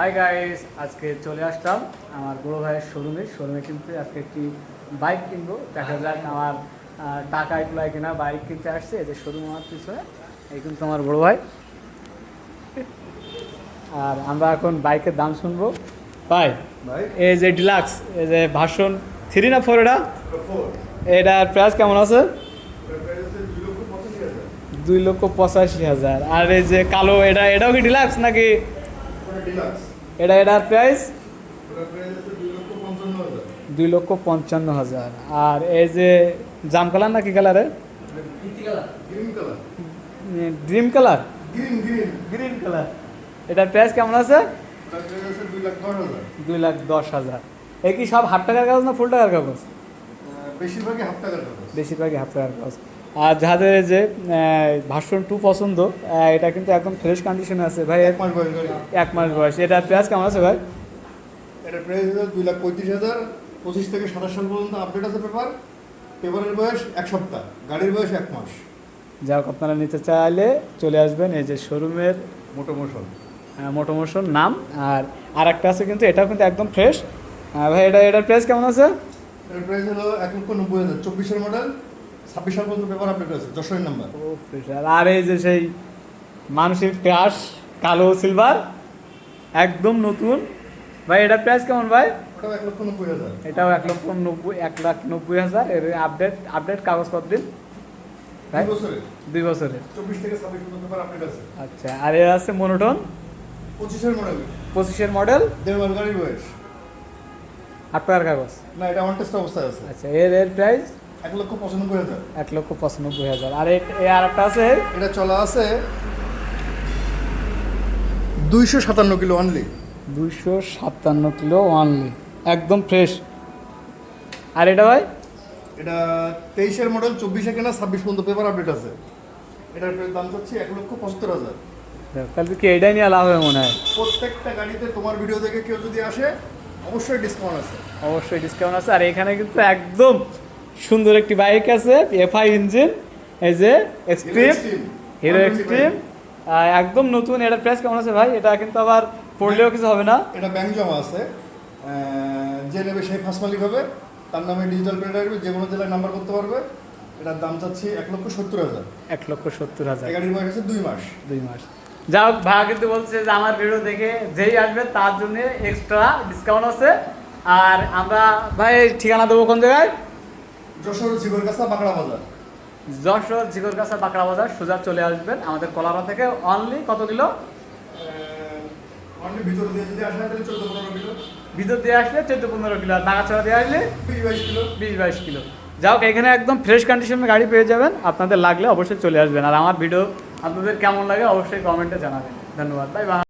Hi guys আজকে চলে আসলাম আমার বড় ভাইয়ের শোরুমে শোরুমে কিন্তু আজকে একটি বাইক কিনবো। দেখা যাক আমার টাকা এগুলাই কিনা বাইক কিনতে আসছে। এই যে শোরুম আমার পিছনে এই কিন্তু আমার বড় ভাই। আর আমরা এখন বাইকের দাম শুনব। ভাই ভাই এই যে ডিলাক্স এই যে ভাষণ থ্রি না ফোর এটা? এটার প্রাইস কেমন আছে? দুই লক্ষ পঁচাশি হাজার। আর এই যে কালো এটা এটাও কি ডিলাক্স নাকি এটা এটার প্রাইস দুই লক্ষ পঞ্চান্ন হাজার। আর এই যে জাম কালার নাকি কালারে? Dream colour. Green green green colour. এটার প্রাইস কেমন আছে? ওটার প্রাইস হচ্ছে দুই লাখ দশ হাজার। দুই লাখ দশ হাজার। এই কি সব হাফ টাকার কাগজ না ফুল টাকার কাগজ? বেশিরভাগই হাফ টাকার কাগজ। বেশিরভাগই হাফ টাকার কাগজ। আর যাদের যে ভার্সন টু পছন্দ এটা কিন্তু একদম ফ্রেশ কন্ডিশনে আছে। ভাই এক মাস বয়স এক মাস বয়স। এটার প্রাইস কেমন আছে ভাই? এটার প্রাইস হচ্ছে দুই লাখ পঁয়ত্রিশ হাজার পঁচিশ থেকে সাতাশ সাল পর্যন্ত আপডেট আছে পেপার পেপারের বয়স এক সপ্তাহ গাড়ির বয়স এক মাস। যাই হোক আপনারা নিতে চাইলে চলে আসবেন এই যে শোরুমের মোটো মোশন মোটোমোশন নাম। আর আর একটা আছে কিন্তু এটাও কিন্তু একদম ফ্রেশ ভাই এটা এটার প্রাইস কেমন আছে? এটার প্রাইস হলো এক লক্ষ নব্বই হাজার চব্বিশের মডেল ছাব্বিশ সাল পর্যন্ত পেপার আপডেট আছে যশোরের নাম্বার আর এই যে সেই মানুষের ক্রাশ কালো সিলভার একদম নতুন। ভাই এটার প্রাইস কেমন ভাই? এটাও এক লক্ষ নব্বই এক লাখ নব্বই হাজার। এর আপডেট আপডেট কাগজ কত দিন। দুই বছরের। আচ্ছা আর এর আছে মনোটন পঁচিশের মডেল পঁচিশের মডেল দেড় গাড়ির বয়স। আট টাকার কাগজ? না এটা অন টেস্ট অবস্থায় আছে। আচ্ছা এর এর প্রাইস এক লক্ষ পঁচানব্বই হাজার। এক লক্ষ পঁচানব্বই হাজার। আর আর একটা আছে? এটা চলা আছে দুইশো সাতান্ন কিলো অনলি দুইশো সাতান্ন কিলো অনলি একদম ফ্রেশ আর এটা ভাই? এটা তেইশের মডেল চব্বিশে কেনা ছাব্বিশ পর্যন্ত পেপার আপডেট আছে। এটার দাম চাচ্ছি এক লক্ষ পঁচাত্তর হাজার। তাহলে কি এটাই নিয়ে লাভ হবে মনে হয়? প্রত্যেকটা গাড়িতে তোমার ভিডিও দেখে কেউ যদি আসে অবশ্যই ডিসকাউন্ট আছে। অবশ্যই ডিসকাউন্ট আছে। আর এখানে কিন্তু একদম সুন্দর একটি বাইক আছে এফআই ইঞ্জিন এই যে এক্সট্রিম হিরো এক্সট্রিম একদম নতুন এটার প্রাইস কেমন আছে ভাই? এটা কিন্তু আবার পড়লেও কিছু হবে না। এটা ব্যাংক জমা আছে। যে নেবে সেই ফার্স্ট মালিক হবে। তার নামে ডিজিটাল পেড আসবে যে কোনো জেলায় নাম্বার করতে পারবে। এটার দাম চাচ্ছি এক লক্ষ সত্তর হাজার। এক লক্ষ সত্তর হাজার। গাড়ির বয়স আছে দুই মাস। দুই মাস। যা হোক ভাইয়া কিন্তু বলছে যে আমার ভিডিও দেখে যেই আসবে তার জন্য এক্সট্রা ডিসকাউন্ট আছে। আর আমরা ভাই ঠিকানা দেবো কোন জায়গায়? যশোর কাছা বাঁকড়া বাজার। যশোর জিগরগাছা বাঁকড়া বাজার সোজা চলে আসবেন আমাদের কলারা থেকে। অনলি কত কিলো? ভিতর দিয়ে যদি আসে তাহলে চোদ্দ পনেরো কিলো। ভিতর দিয়ে আসলে চোদ্দ পনেরো কিলো। আর নাগাছড়া দিয়ে আসলে বিশ বাইশ কিলো। বিশ বাইশ কিলো। যাই হোক এখানে একদম ফ্রেশ কন্ডিশনে গাড়ি পেয়ে যাবেন। আপনাদের লাগলে অবশ্যই চলে আসবেন। আর আমার ভিডিও আপনাদের কেমন লাগে অবশ্যই কমেন্টে জানাবেন। ধন্যবাদ। Bye bye